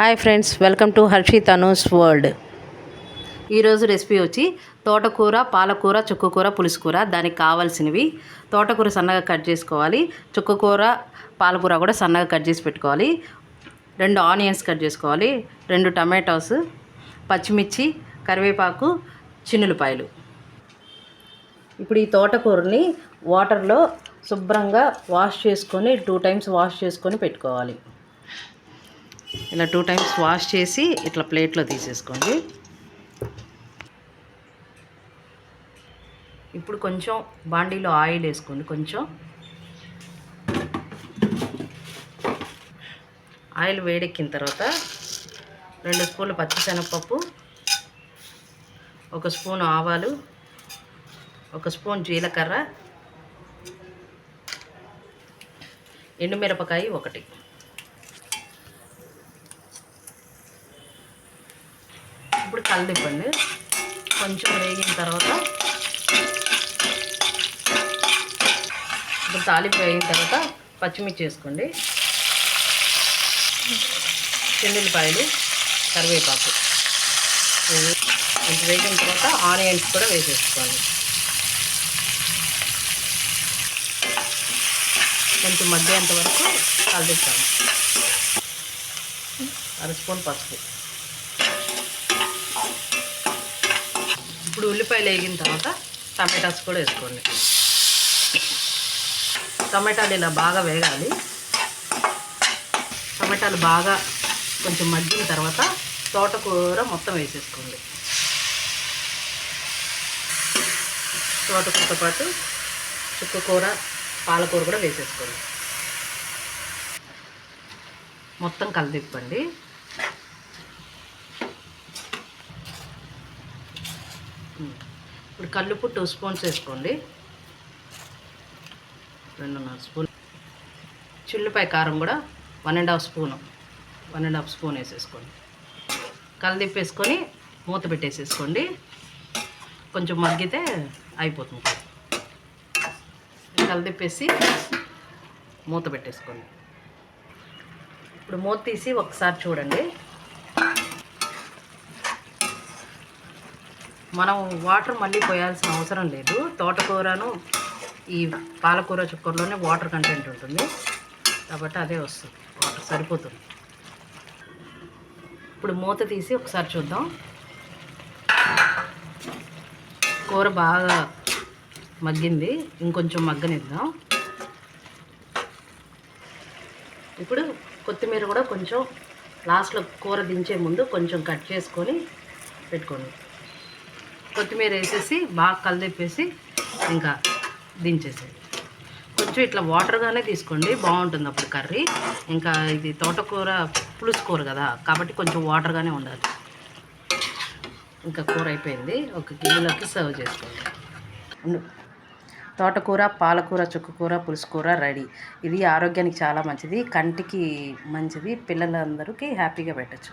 Hi friends welcome to Harshi Tanu's world. ఈరోజు recipe వచ్చి తోటకూర పాలకూర చుక్కకూర పులుసుకూర దానికి కావాల్సినవి. తోటకూర సన్నగా కట్ చేసుకోవాలి. చుక్కకూర పాలకూర కూడా సన్నగా కట్ చేసి పెట్టుకోవాలి. రెండు ఆనియన్స్ కట్ చేసుకోవాలి. రెండు టమాటోస్ పచ్చిమిర్చి కరివేపాకు చిన్నులపాయలు. ఇప్పుడు ఈ తోటకూరని వాటర్లో శుభ్రంగా వాష్ చేసుకొని టూ టైమ్స్ వాష్ చేసుకొని పెట్టుకోవాలి. ఇలా టూ టైమ్స్ వాష్ చేసి ఇట్లా ప్లేట్లో తీసేసుకోండి. ఇప్పుడు కొంచెం బాండీలో ఆయిల్ వేసుకోండి కొంచెం. ఆయిల్ వేడెక్కిన తర్వాత రెండు స్పూన్లు పచ్చిశనగపప్పు ఒక స్పూన్ ఆవాలు ఒక స్పూన్ జీలకర్ర ఎండుమిరపకాయ ఒకటి. ఇప్పుడు కలిదిప్పండి కొంచెం వేగిన తర్వాత ఇప్పుడు తాలింపు వేగిన తర్వాత పచ్చిమిర్చి వేసుకోండి. చెల్లిపాయలు కరివేపాకు. ఇవి వేగిన తర్వాత ఆనియన్స్ కూడా వేసేసుకోండి. కొంచెం మగ్గేంత వరకు కలిపిస్తాను అర స్పూన్ పసుపు. ఇప్పుడు ఉల్లిపాయలు వేగిన తర్వాత టమాటాస్ కూడా వేసుకోండి. టమాటాలు ఇలా బాగా వేగాలి. టమాటాలు బాగా కొంచెం మగ్గిన తర్వాత తోటకూర మొత్తం వేసేసుకోండి. తోటకూరతో పాటు చుక్కకూర పాలకూర కూడా వేసేసుకోండి. మొత్తం కలిదిప్పండి ఇప్పుడు కల్లుపు టూ స్పూన్స్ వేసుకోండి. రెండున్నర స్పూన్. చిల్లిపాయ కారం కూడా one and half spoon. One and half spoon వేసేసుకోండి. కలిదిప్పేసుకొని మూత పెట్టేసేసుకోండి. కొంచెం మగ్గితే అయిపోతుంది. కలిదిప్పేసి మూత పెట్టేసుకోండి. ఇప్పుడు మూత తీసి ఒకసారి చూడండి. మనం వాటర్ మళ్ళీ పోయాల్సిన అవసరం లేదు. తోటకూరను ఈ పాలకూర చుక్కర్లోనే వాటర్ కంటెంట్ ఉంటుంది. కాబట్టి అదే వస్తుంది. వాటర్ సరిపోతుంది. ఇప్పుడు మూత తీసి ఒకసారి చూద్దాం. కూర బాగా మగ్గింది. ఇంకొంచెం మగ్గనిద్దాం. ఇప్పుడు కొత్తిమీర కూడా కొంచెం లాస్ట్లో కూర దించే ముందు కొంచెం కట్ చేసుకొని పెట్టుకోండి. కొత్తిమీర వేసేసి బాగా కలిదిప్పేసి ఇంకా దించేసేది కొంచెం ఇట్లా వాటర్గానే తీసుకోండి బాగుంటుంది అప్పుడు కర్రీ. ఇంకా ఇది తోటకూర పులుసు కూర కదా కాబట్టి కొంచెం వాటర్గానే ఉండాలి. ఇంకా కూర అయిపోయింది ఒక గిన్నెలోకి సర్వ్ చేసుకోండి. తోటకూర పాలకూర చుక్కకూర పులుసుకూర రెడీ. ఇది ఆరోగ్యానికి చాలా మంచిది కంటికి మంచిది పిల్లలందరికీ హ్యాపీగా పెట్టచ్చు.